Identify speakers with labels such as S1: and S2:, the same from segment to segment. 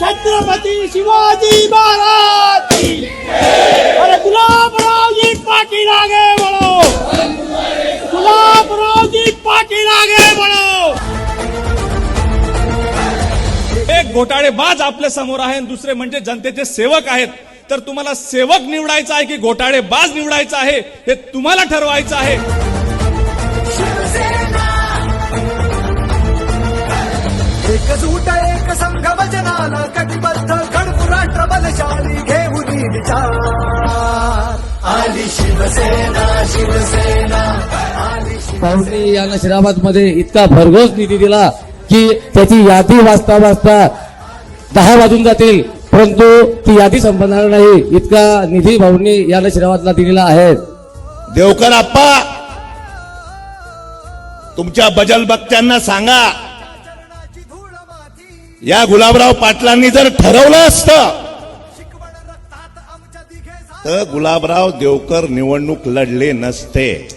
S1: छत्रपती शिवाजी महाराज अरे गुलाबरावजी पाटील आगे बढ़ो. गुलाबरावजी पाटील आगे बढ़ो.
S2: एक घोटाळेबाज आपल्यासमोर आहे दुसरे म्हणजे जनतेचे सेवक आहेत. तर तुम्हाला सेवक निवडायचा आहे की घोटाळेबाज निवडायचा आहे हे तुम्हाला ठरवायचं आहे.
S3: पाहुणे या नशिराबादमध्ये इतका भरघोस निधी दिला की त्याची यादी वाचता वाचता दहा वाजून जातील. परंतु ती यादी संपणार नाही. इतका निधी भाऊंनी या नशिराबादला दिलेला आहे.
S4: देवकर आप्पा तुमच्या बजल बक्त्यांना सांगा या गुलाबराव पाटलांनी जर ठरवलं असतं तर गुलाबराव देवकर निवडणूक लढले नसते.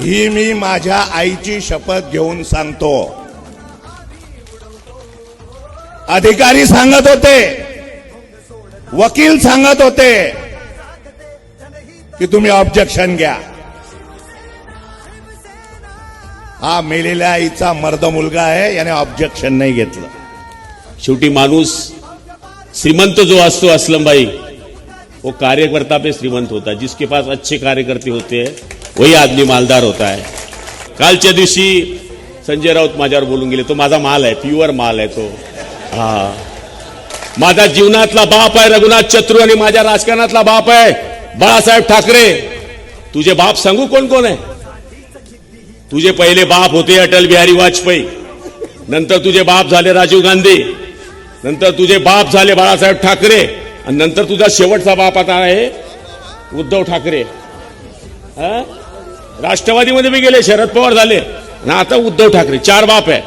S4: ही मी माझ्या आईची शपथ घेऊन सांगतो. अधिकारी सांगत होते. वकील सांगत होते. की तुम्ही ऑब्जेक्शन घ्या. हा मेलेल्या आईचा मर्द मुलगा आहे याने ऑब्जेक्शन नाही घेतलं.
S5: शेवटी माणूस श्रीमंत जो असतो असलमबाई वो कार्यकर्ता पे श्रीमंत होता है जिसके पास अच्छे कार्यकर्ते होते हैं वही आदमी मालदार होता है। कालच्या दिवशी संजय राऊत माझ्यावर बोलून गेले तो माझा माल आहे प्युअर माल आहे तो. हा. माझा जीवनातला बाप आहे रघुनाथ चत्रू आणि माझ्या राजकारणातला बाप आहे बाळासाहेब ठाकरे. तुझे बाप सांगू कोण कोण आहे? तुझे पहिले बाप होते अटल बिहारी वाजपेयी नंतर तुझे बाप झाले राजीव गांधी. नंतर तुझे बाप झाले बाळासाहेब ठाकरे. आणि नंतर तुझा शेवटचा बाप आता आहे उद्धव ठाकरे. हा? राष्ट्रवादीमध्ये मी गेले शरद पवार झाले. आणि आता उद्धव ठाकरे चार बाप आहे.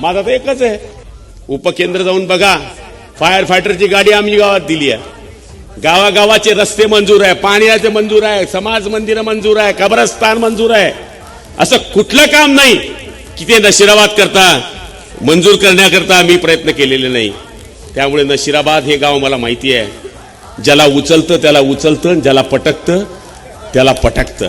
S5: माझा तर एकच आहे. उपकेंद्र जाऊन बघा. फायर फायटरची गाडी आम्ही गावात दिली आहे. गावागावाचे रस्ते मंजूर आहे पाण्याचे मंजूर आहे समाज मंदिर मंजूर आहे कब्रस्तान मंजूर आहे. असं कुठलं काम नाही. की ते नशिराबाद करता. मंजूर करण्याकरता आम्ही प्रयत्न केलेले नाही. त्यामुळे नशिराबाद हे गाव मला माहिती आहे. ज्याला उचलतं त्याला उचलतं ज्याला पटकतं त्याला पटकतं.